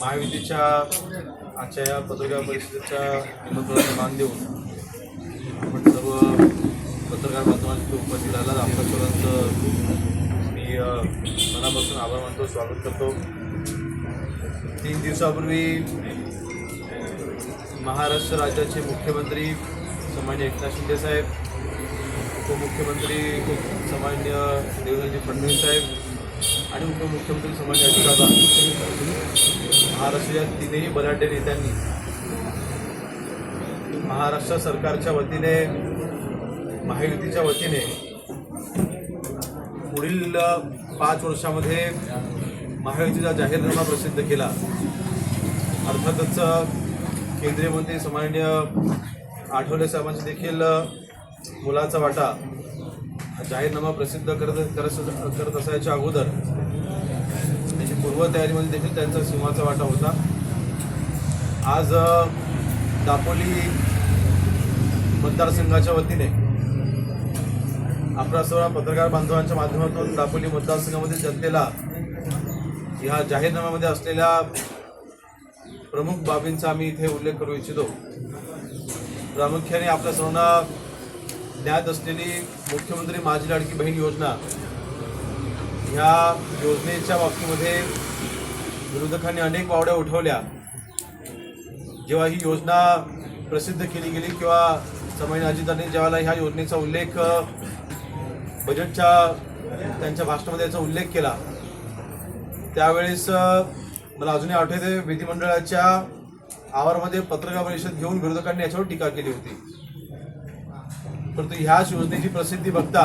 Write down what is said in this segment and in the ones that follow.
महायुतीच्या आजच्या या पत्रकार परिषदेच्या निमंत्रणाला मान देऊन आपण सर्व पत्रकार बांधवांची उपस्थित राहिला आपल्या सर्वांचं मी मनापासून आभार मानतो स्वागत करतो. तीन दिवसापूर्वी महाराष्ट्र राज्याचे मुख्यमंत्री सन्मान्य एकनाथ शिंदे साहेब उपमुख्यमंत्री सन्मान्य देवेंद्रजी फडणवीस साहेब आणि उपमुख्यमंत्री सन्मान्य अजितदादा महाराष्ट्राच्या तीनही बलाढ्य नेत्यांनी महाराष्ट्र सरकारच्या वतीने महायुतीच्या वतीने पुढील पाच वर्षामध्ये महायुतीचा जाहीरनामा प्रसिद्ध केला अर्थातच केंद्रीय मंत्री समान्य आठवले साहेबांचे देखील मुलाचा वाटा जाहीरनामा प्रसिद्ध करत करत करत असायच्या अगोदर त्याची पूर्वतयारीमध्ये देखील त्यांचा सिंहाचा वाटा होता. आज दापोली मतदारसंघाच्या वतीने आपल्या सर्व पत्रकार बांधवांच्या माध्यमातून दापोली मतदारसंघामधील जनतेला ह्या जाहीरनाम्यामध्ये असलेल्या प्रमुख बाबींचा आम्ही इथे उल्लेख करू इच्छितो. प्रामुख्याने आपल्या सर्वांना ज्ञात असलेली मुख्यमंत्री माझी लाडकी बहीण योजना ह्या योजनेच्या बाबतीमध्ये विरोधकांनी अनेक वावड्या उठवल्या. जेव्हा ही योजना प्रसिद्ध केली गेली किंवा समय अजितांनी ज्यावेळेला ह्या योजनेचा उल्लेख बजेटच्या त्यांच्या भाषणामध्ये याचा उल्लेख केला त्यावेळेस मला अजूनही आठवते विधिमंडळाच्या आवारामध्ये पत्रकार परिषद घेऊन विरोधकांनी याच्यावर टीका केली होती. परंतु ह्याच योजनेची प्रसिद्धी बघता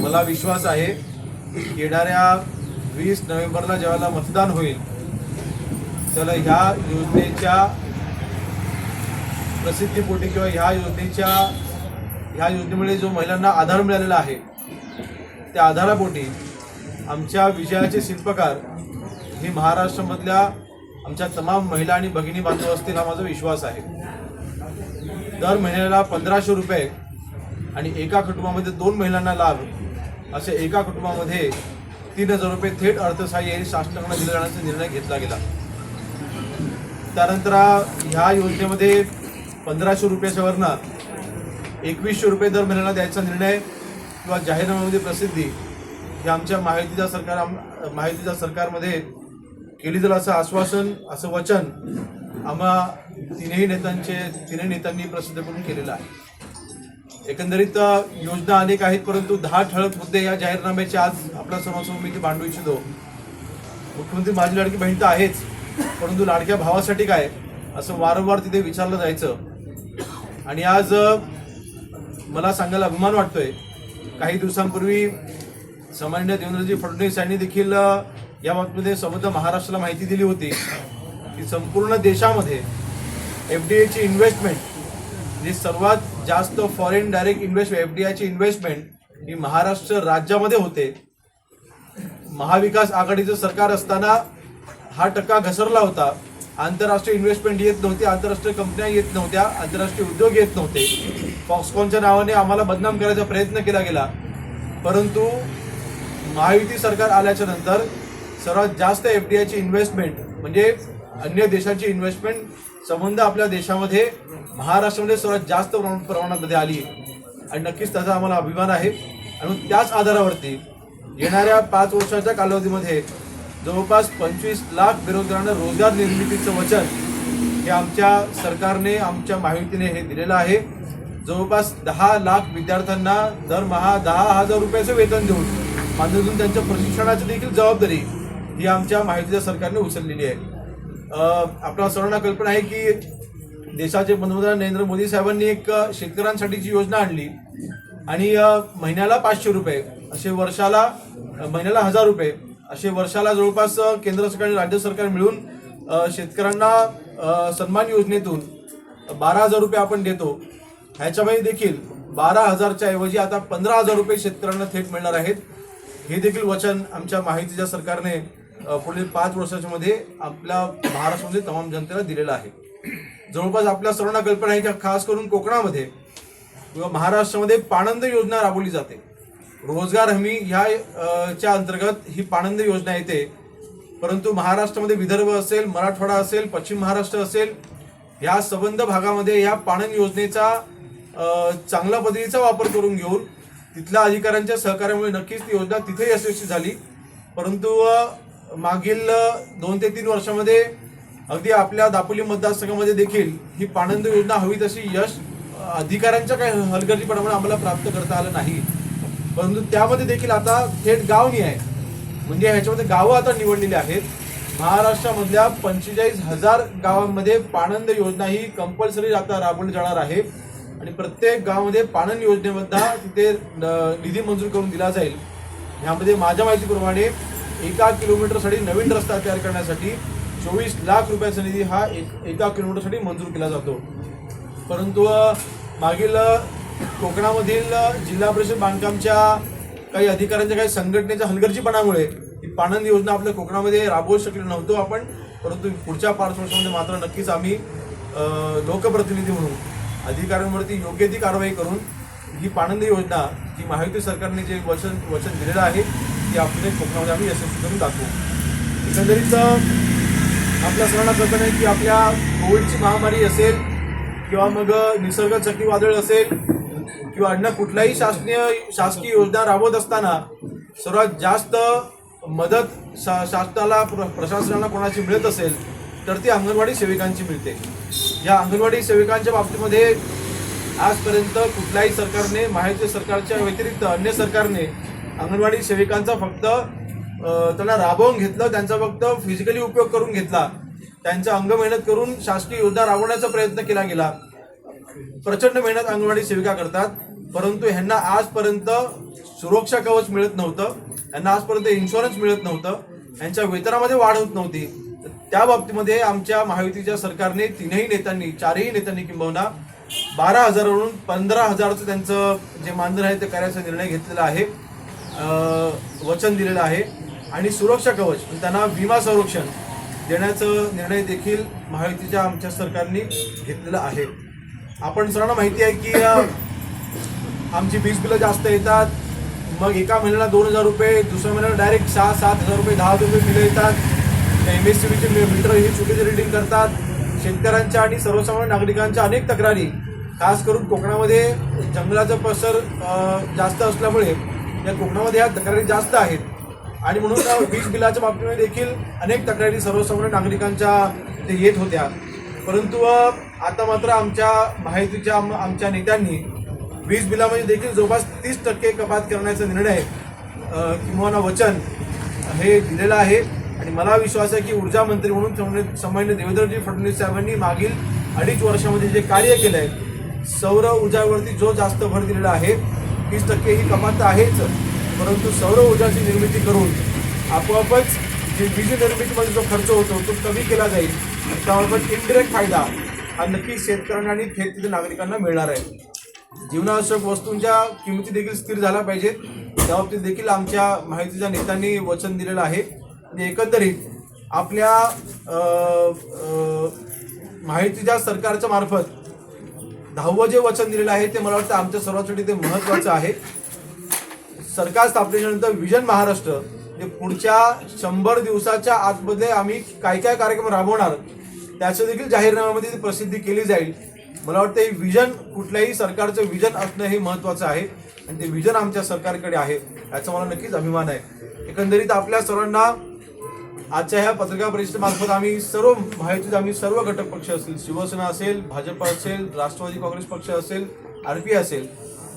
मला विश्वास आहे की येणाऱ्या वीस नोव्हेंबरला ज्यावेळेला मतदान होईल त्याला ह्या योजनेच्या प्रसिद्धीपोटी किंवा ह्या योजनेच्या ह्या योजनेमुळे जो महिलांना आधार मिळालेला आहे त्या आधारापोटी आमच्या विजयाचे शिल्पकार हे महाराष्ट्रामधल्या आमच्या तमाम महिला आणि भगिनी बांधव असतील हा माझा विश्वास आहे. दर महिन्याला पंधराशे रुपये आणि एका कुटुंबामध्ये दोन महिलांना लाभ असे एका कुटुंबामध्ये तीन हजार रुपये थेट अर्थसहाय्य हे शासनाकडे दिले जाण्याचा निर्णय घेतला गेला. त्यानंतर ह्या योजनेमध्ये पंधराशे रुपयाच्या वरनं एकवीसशे रुपये दर महिन्याला द्यायचा निर्णय किंवा जाहीरनाम्यामध्ये प्रसिद्धी हे आमच्या महायुतीच्या सरकार आम- महायुतीच्या सरकारमध्ये केली जाईल असं आश्वासन असं वचन आम्हा तिन्ही नेत्यांचे तिन्ही नेत्यांनी प्रसिद्ध करून केलेलं आहे. एकंदरीत योजना अनेक आहेत परंतु दहा ठळक मुद्दे या जाहीरनाम्याचे आज आपल्यासमोर मी ते मांडू इच्छितो. मुख्यमंत्री माझी लाडकी बहीण तर आहेच परंतु लाडक्या भावासाठी काय असं वारंवार तिथे विचारलं जायचं. आणि आज मला सांगायला अभिमान वाटतोय काही दिवसांपूर्वी सामान्य देवेंद्रजी फडणवीस यांनी देखील या बाबतीमध्ये समृद्ध महाराष्ट्राला माहिती दिली होती की संपूर्ण देशामध्ये एफ डी एची इन्व्हेस्टमेंट जी सर्वात जास्त foreign direct invest F D आयची इन्व्हेस्टमेंट ही महाराष्ट्र राज्यामध्ये होते. महाविकास आघाडीचं सरकार असताना हा टक्का घसरला होता. आंतरराष्ट्रीय इन्व्हेस्टमेंट येत नव्हती आंतरराष्ट्रीय कंपन्या येत नव्हत्या आंतरराष्ट्रीय उद्योग येत नव्हते. फॉक्सकॉनच्या नावाने आम्हाला बदनाम करायचा प्रयत्न केला गेला. परंतु महायुती सरकार आल्याच्यानंतर सर्वात जास्त एफ डी आयची इन्व्हेस्टमेंट म्हणजे अन्य देशाची इन्व्हेस्टमेंट संबंध आपल्या देशामध्ये महाराष्ट्रामध्ये सर्वात जास्त प्रमाणामध्ये आली आणि नक्कीच त्याचा आम्हाला अभिमान आहे. आणि त्याच आधारावरती येणाऱ्या पाच वर्षाच्या कालावधीमध्ये जवळपास पंचवीस लाख बेरोजगारांना रोजगार निर्मितीचं वचन हे आमच्या सरकारने आमच्या माहितीने हे दिलेलं आहे. जवळपास दहा लाख विद्यार्थ्यांना दरमहा दहा हजार रुपयाचं वेतन देऊन माध्यमातून त्यांच्या प्रशिक्षणाची देखील जबाबदारी ही आमच्या महायुतीच्या सरकारने उचललेली आहे. आपल्या सर्वांना कल्पना आहे की देशाचे पंतप्रधान नरेंद्र मोदी साहेबांनी एक शेतकऱ्यांसाठीची योजना आणली आणि महिन्याला पाचशे रुपये असे वर्षाला महिन्याला हजार रुपये असे वर्षाला जवळपास केंद्र सरकार आणि राज्य सरकार मिळून शेतकऱ्यांना सन्मान योजनेतून बारा हजार रुपये आपण देतो. ह्याच्यामध्ये देखील बारा हजारच्या ऐवजी आता पंधरा हजार रुपये शेतकऱ्यांना थेट मिळणार आहेत. हे देखील वचन आमच्या माहितीच्या सरकारने पुढील पाच वर्षाच्या मध्ये आपल्या महाराष्ट्रामध्ये तमाम जनतेला दिलेलं आहे. जवळपास आपल्या सर्वांना कल्पना आहे की खास करून कोकणामध्ये किंवा महाराष्ट्रामध्ये पाणंद योजना राबवली जाते. रोजगार हमी ह्या च्या अंतर्गत ही पाणंद योजना येते. परंतु महाराष्ट्रामध्ये विदर्भ असेल मराठवाडा असेल पश्चिम महाराष्ट्र असेल या संबंध भागामध्ये या पाणंद योजनेचा चांगल्या पद्धतीचा वापर करून घेऊन तिथल्या अधिकाऱ्यांच्या सहकार्यामुळे नक्कीच ती योजना तिथे यशस्वी झाली. परंतु मागील दोन ते तीन वर्षामध्ये अगदी आपल्या दापोली मतदारसंघामध्ये देखील ही पाणंद योजना हवी तशी यश अधिकाऱ्यांच्या काही हलगर्जीपणामुळे आम्हाला प्राप्त करता आलं नाही. परंतु त्यामध्ये देखील आता थेट गावनी आहे. म्हणजे ह्याच्यामध्ये गावं आता निवडलेली आहेत. महाराष्ट्रामधल्या पंचेचाळीस हजार गावांमध्ये पाणंद योजना ही कंपल्सरी आता राबवली जाणार आहे. आणि प्रत्येक गावामध्ये पाणन योजनेबद्दल तिथे निधी मंजूर करून दिला जाईल. यामध्ये माझ्या माहितीप्रमाणे एका किलोमीटरसाठी नवीन रस्ता तयार करण्यासाठी चोवीस लाख रुपयाचा निधी हा एक एका किलोमीटरसाठी मंजूर केला जातो. परंतु मागील कोकणामधील जिल्हा परिषद बांधकामच्या काही अधिकाऱ्यांच्या काही संघटनेच्या हलगर्जीपणामुळे ही पाणन योजना आपल्या कोकणामध्ये राबवू शकलो नव्हतो आपण. परंतु पुढच्या पाच वर्षामध्ये मात्र नक्कीच आम्ही लोकप्रतिनिधी म्हणून अधिकाऱ्यांवरती योग्य ती कारवाई करून ही पाणंद योजना जी महायुती सरकारने जे वचन वचन दिलेलं आहे ती आपल्या कोकणामध्ये आम्ही यशस्वी करून दाखवू. एकंदरीत आपल्या सर्वांना कल्पना आहे की आपल्या कोविडची महामारी असेल किंवा मग निसर्ग चक्रीवादळ असेल किंवा अन्य कुठल्याही शासकीय शासकीय योजना राबवत असताना सर्वात जास्त मदत शा शासनाला प्र- प्रशासनाला कोणाची मिळत असेल तर ती अंगणवाडी सेविकांची मिळते. या अंगणवाडी सेविकांच्या बाबतीमध्ये आजपर्यंत कुठल्याही सरकारने महायुती सरकारच्या व्यतिरिक्त अन्य सरकारने अंगणवाडी सेविकांचा फक्त त्यांना राबवून घेतलं त्यांचा फक्त फिजिकली उपयोग करून घेतला. त्यांचा अंग मेहनत करून शासकीय योजना राबवण्याचा प्रयत्न केला गेला. प्रचंड मेहनत अंगणवाडी सेविका करतात. परंतु ह्यांना आजपर्यंत सुरक्षा कवच मिळत नव्हतं. यांना आजपर्यंत इन्शुरन्स मिळत नव्हतं. यांच्या वेतनामध्ये वाढ होत नव्हती. तर त्या बाबतीमध्ये आमच्या महायुतीच्या सरकारने तीनही नेत्यांनी चारही नेत्यांनी किंबहुना बारा हजारावरून पंधरा हजारचं त्यांचं जे मानधन आहे ते करायचा निर्णय घेतलेला आहे. वचन दिलेलं आहे. आणि सुरक्षा कवच म्हणजे त्यांना विमा संरक्षण देण्याचं निर्णय देखील महायुतीच्या आमच्या सरकारने घेतलेला आहे. आपण सर्वांना माहिती आहे की आमची वीज बिलं जास्त येतात. मग एका महिन्याला दोन हजार रुपये दुसऱ्या महिन्याला डायरेक्ट सहा सात हजार रुपये दहा हजार रुपये बिलं येतात. एम एस सी बीचे मीटर ही चुकीचे रिडिंग करतात. शेतकऱ्यांच्या आणि सर्वसामान्य नागरिकांच्या अनेक तक्रारी खास करून कोकणामध्ये जंगलाचा पसर जास्त असल्यामुळे या कोकणामध्ये ह्या तक्रारी जास्त आहेत. आणि म्हणून त्या वीज बिलाच्या बाबतीमध्ये देखील अनेक तक्रारी सर्वसामान्य नागरिकांच्या ते येत होत्या. परंतु आता मात्र आमच्या माहितीच्या आम- आमच्या नेत्यांनी वीज बिलामध्ये देखील जवळपास तीस टक्के कपात करण्याचा निर्णय किंवा वचन हे दिलेलं आहे. आणि मला विश्वास आहे की ऊर्जा मंत्री म्हणून सन्मान्य- देवेंद्रजी फडणवीस साहेबांनी मागील अडीच वर्षामध्ये जे कार्य केलं आहे सौर ऊर्जावरती जो जास्त भर दिलेला आहे तीस टक्के ही कपात आहेच. परंतु सौर ऊर्जाची निर्मिती करून आपोआपच जे वीज निर्मितीमध्ये जो खर्च होतो तो कमी केला जाईल. आणि त्याबाबत इनडिरेक्ट फायदा हा नक्की शेतकऱ्यांना आणि थेट तिथे नागरिकांना मिळणार आहे. जीवनावश्यक वस्तूंच्या किमती देखील स्थिर झाल्या पाहिजेत. त्याबाबतीत देखील आमच्या माहितीच्या नेत्यांनी वचन दिलेलं आहे. आणि एकंदरीत आपल्या माहितीच्या सरकारच्या मार्फत दहावं जे वचन दिलेलं आहे ते मला वाटतं आमच्या सर्वांसाठी ते महत्त्वाचं आहे. सरकार स्थापनेच्यानंतर विजन महाराष्ट्र जे पुढच्या शंभर दिवसाच्या आतमध्ये आम्ही काय काय कार्यक्रम राबवणार त्याचं देखील जाहीरनाम्यामध्ये ती प्रसिद्धी केली जाईल. मला वाटतं हे विजन कुठल्याही सरकारचं विजन असणं हे महत्त्वाचं आहे आणि ते विजन आमच्या सरकारकडे आहे याचा मला नक्कीच अभिमान आहे. एकंदरीत आपल्या सर्वांना आजच्या ह्या पत्रकार परिषदेमार्फत आम्ही सर्व माहितीत आम्ही सर्व घटक पक्ष असतील शिवसेना असेल भाजप असेल राष्ट्रवादी काँग्रेस पक्ष असेल आर पी असेल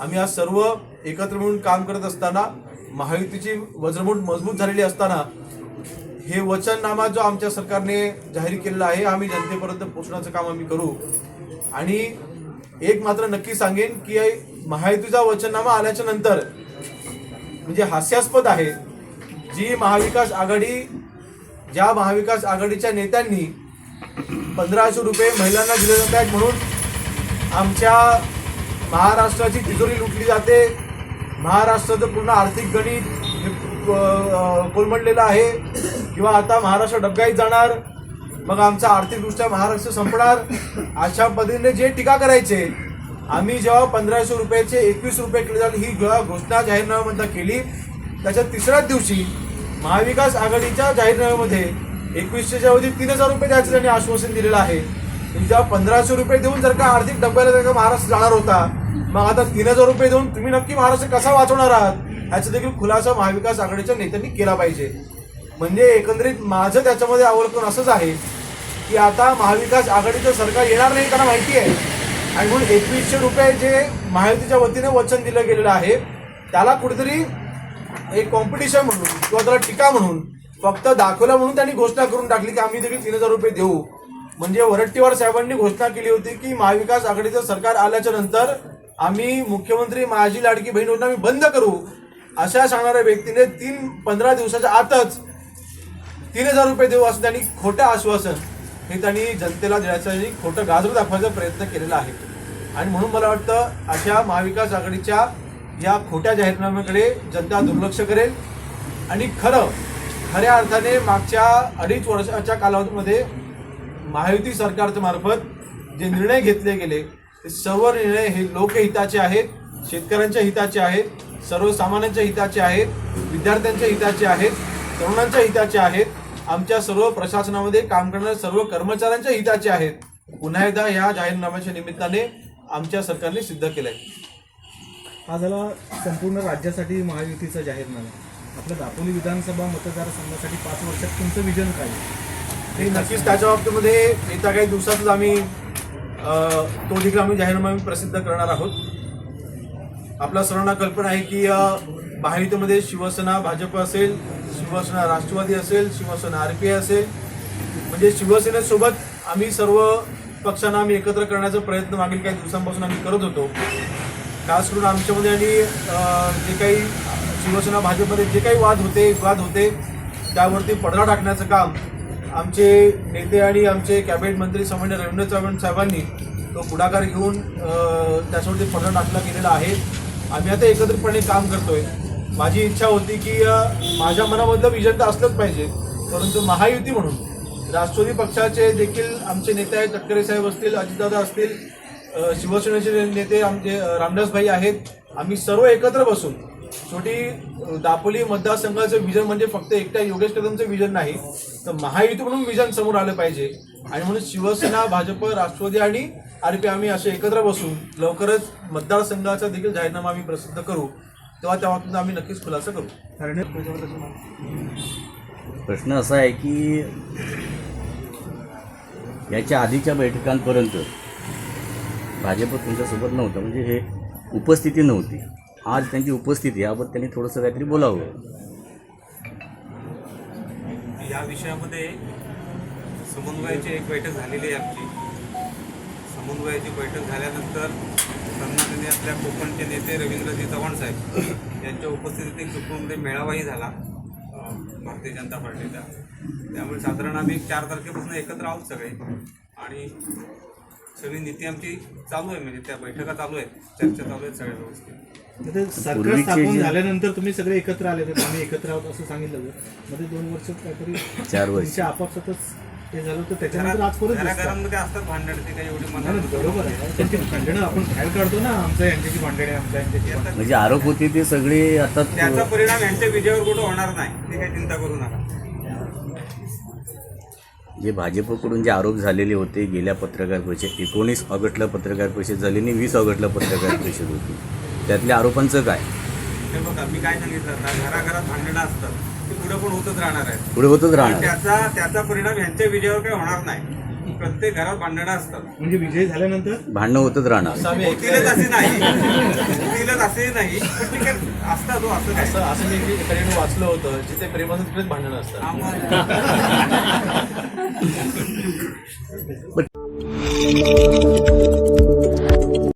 आम्ही आज सर्व एकत्र मिळून काम करत असताना महायुतीची वज्रमूट मजबूत झालेली असताना हे वचननामा जो आमच्या सरकारने जाहीर केलेला आहे आम्ही जनतेपर्यंत पोहोचण्याचं काम आम्ही करू. आणि एक मात्र नक्की सांगेन की महायुतीचा वचननामा आल्याच्यानंतर म्हणजे हास्यास्पद आहे जी महाविकास आघाडी ज्या महाविकास आघाडीच्या नेत्यांनी पंधराशे रुपये महिलांना दिले जात आहेत म्हणून आमच्या महाराष्ट्राची तिजोरी लुटली जाते. महाराष्ट्राचं पूर्ण आर्थिक गणित कोलमडलेलं आहे. किंवा आता महाराष्ट्र डबगाईत जाणार. मग आमचा आर्थिकदृष्ट्या महाराष्ट्र संपणार. अशा पद्धतीने जे टीका करायचे आम्ही जेव्हा पंधराशे रुपयाचे एकवीस रुपये केले जाईल ही घोषणा जाहीरनाम्यामध्ये केली त्याच्या तिसऱ्याच दिवशी महाविकास आघाडीच्या जाहीरनाम्यामध्ये एकवीसशेच्या अवधी तीन हजार रुपये द्यायचं त्यांनी आश्वासन दिलेलं आहे. तुम्ही जेव्हा पंधराशे रुपये देऊन जर का आर्थिक डब्याला जर का महाराष्ट्र जाणार होता मग आता तीन हजार रुपये देऊन तुम्ही नक्की महाराष्ट्र कसा वाचवणार आहात? याचा देखील खुलासा महाविकास आघाडीच्या नेत्यांनी केला पाहिजे. म्हणजे एकंदरीत माझं त्याच्यामध्ये अवलंबून असंच आहे की आता महाविकास आघाडीचं सरकार येणार नाही त्यांना माहिती आहे. आणि म्हणून एकवीसशे रुपये जे महायुतीच्या वतीने वचन दिलं गेलेलं आहे त्याला कुठेतरी एक कॉम्पिटिशन म्हणून किंवा त्याला टीका म्हणून फक्त दाखवलं म्हणून त्यांनी घोषणा करून टाकली की आम्ही देखील तीन हजार रुपये देऊ. म्हणजे वरट्टीवार साहेबांनी घोषणा केली होती की महाविकास आघाडीचं सरकार आल्याच्यानंतर आम्ही मुख्यमंत्री माझी लाडकी बहीण योजना आम्ही बंद करू. अशा सांगणाऱ्या व्यक्तीने तीन पंधरा दिवसाच्या आतच तीन हजार रुपये देऊ असं त्यांनी खोटं आश्वासन हे त्यांनी जनतेला देण्याचं खोटं गाजर दाखवायचा प्रयत्न केलेला आहे. आणि म्हणून मला वाटतं अशा महाविकास आघाडीच्या या खोट्या जाहीरनाम्याकडे जनता दुर्लक्ष करेल आणि खरं खऱ्या अर्थाने मागच्या अडीच वर्षाच्या कालावधीमध्ये महायुती सरकारच्या मार्फत जे निर्णय घेतले गेले ते सर्व निर्णय हे लोकहिताचे आहेत शेतकऱ्यांच्या हिताचे आहेत सर्वसामान्यांच्या हिताचे आहेत विद्यार्थ्यांच्या हिताचे आहेत तरुणांच्या हिताचे आहेत आमच्या सर्व प्रशासनामध्ये काम करणाऱ्या सर्व कर्मचाऱ्यांच्या हिताचे आहेत. पुन्हा एकदा या जाहीरनाम्याच्या निमित्ताने आमच्या सरकारने सिद्ध केलं आहे हा झाला संपूर्ण राज्यासाठी महायुतीचा जाहीरनामा. आपल्या दापोली विधानसभा मतदारसंघासाठी पाच वर्षात तुमचं विजन काय? हे नक्कीच त्याच्या बाबतीमध्ये येत्या काही दिवसातच आम्ही तो देखील आम्ही जाहीरनामा प्रसिद्ध करणार आहोत. आपल्या सर्वांना कल्पना आहे की महायुतीमध्ये शिवसेना भाजप असेल शिवसेना राष्ट्रवादी असेल शिवसेना आर पी आय असेल. म्हणजे शिवसेनेसोबत आम्ही सर्व पक्षांना आम्ही एकत्र करण्याचा प्रयत्न मागील काही दिवसांपासून आम्ही करत होतो. खास करून आमच्यामध्ये आणि जे काही शिवसेना भाजपमध्ये जे काही वाद होते वाद होते त्यावरती पडदा टाकण्याचं काम आमचे नेते आणि आमचे कॅबिनेट मंत्री सामान्य रवींद्र चव्हाण साहेबांनी तो पुढाकार घेऊन त्याच्यावरती पडदा टाकला गेलेला आहे. आम्ही आता एकत्रितपणे काम करतोय. माझी इच्छा होती की माझ्या मनामधलं विजन तर असलंच पाहिजे परंतु महायुती म्हणून राष्ट्रवादी पक्षाचे देखील आमचे नेते आहेत तटकरे साहेब असतील अजितदादा असतील शिवसेनेचे नेते आमचे रामदास रामदासभाई आहेत. आम्ही सर्व एकत्र बसून छोटी दापोली मतदारसंघाचं विजन म्हणजे फक्त एकट्या योगेश कदमचं विजन नाही तर महायुती म्हणून विजन समोर आलं पाहिजे. आणि म्हणून शिवसेना भाजप राष्ट्रवादी आणि आर पी आम्ही असे एकत्र बसून लवकरच मतदारसंघाचा देखील जाहीरनामा आम्ही प्रसिद्ध करू. तेव्हा त्या बाबतीत आम्ही नक्कीच खुलासा करू. कारण प्रश्न असा आहे की याच्या आधीच्या बैठकांपर्यंत भाजप तुमच्यासोबत नव्हतं म्हणजे हे उपस्थिती नव्हती. आज त्यांची उपस्थिती याबद्दल त्यांनी थोडंसं काहीतरी बोलावं. या विषयामध्ये समन्वयाची एक बैठक झालेली आहे आमची. समन्वयाची बैठक झाल्यानंतर सन्माननीय आपल्या कोकणचे नेते रवींद्रजी चव्हाण साहेब यांच्या उपस्थितीत एक कोकणमध्ये मेळावाही झाला भारतीय जनता पार्टीचा. त्यामुळे साधारण आम्ही चार तारखेपासून एकत्र आहोत सगळे. आणि सगळी नीती आमची चालू आहे म्हणजे त्या बैठका चालू आहेत चर्चा चालू आहेत सगळ्या व्यवस्थित. ते सरकार पूर्वीचे स्थापन जे- झाल्यानंतर तुम्ही सगळे एकत्र आले होते आम्ही एकत्र आहोत असं सांगितलं होतं. मध्ये दोन वर्ष काहीतरी चार वर्ष. तुमच्या आपापसातच हे झालं होतं त्याच्यानंतर आज परत दिसतं. घराघरांमध्ये असतात भांडण ते काही एवढी नाही, बरोबर आहे. पण ती भांडणं आपण बाहेर काढतो ना आमच्या यांच्याची भांडणे आमच्या यांच्याची भांडणे. म्हणजे आरोप होते ते सगळे आता त्याचा परिणाम यांच्या विजयावर कुठं होणार नाही ते काही चिंता करू नका. जे भाजपकडून जे आरोप झालेले होते गेल्या पत्रकार परिषद एकोणीस ऑगस्टला पत्रकार परिषद झाली आणि वीस ऑगस्टला पत्रकार परिषद होती. त्यातल्या आरोपांचं काय? बघा मी काय सांगितलं घराघरात भांडणं असतात ते पुढे पण होतच राहणार आहेत. पुढे होतच राहणार. त्याचा त्याचा परिणाम यांच्या विजयावर काही होणार नाही. प्रत्येक घरात भांडणं असतात. म्हणजे विजय झाल्यानंतर? भांडणं होतच राहणार. असं आम्ही होतीलच असे नाही. होतीलच असे नाही. पण ठीक आहे असतात हो असं काय असं असं मी एके वाचलं होतं जिथे प्रेमाचं तिकडेच भांडणं असतात. आम्हाला.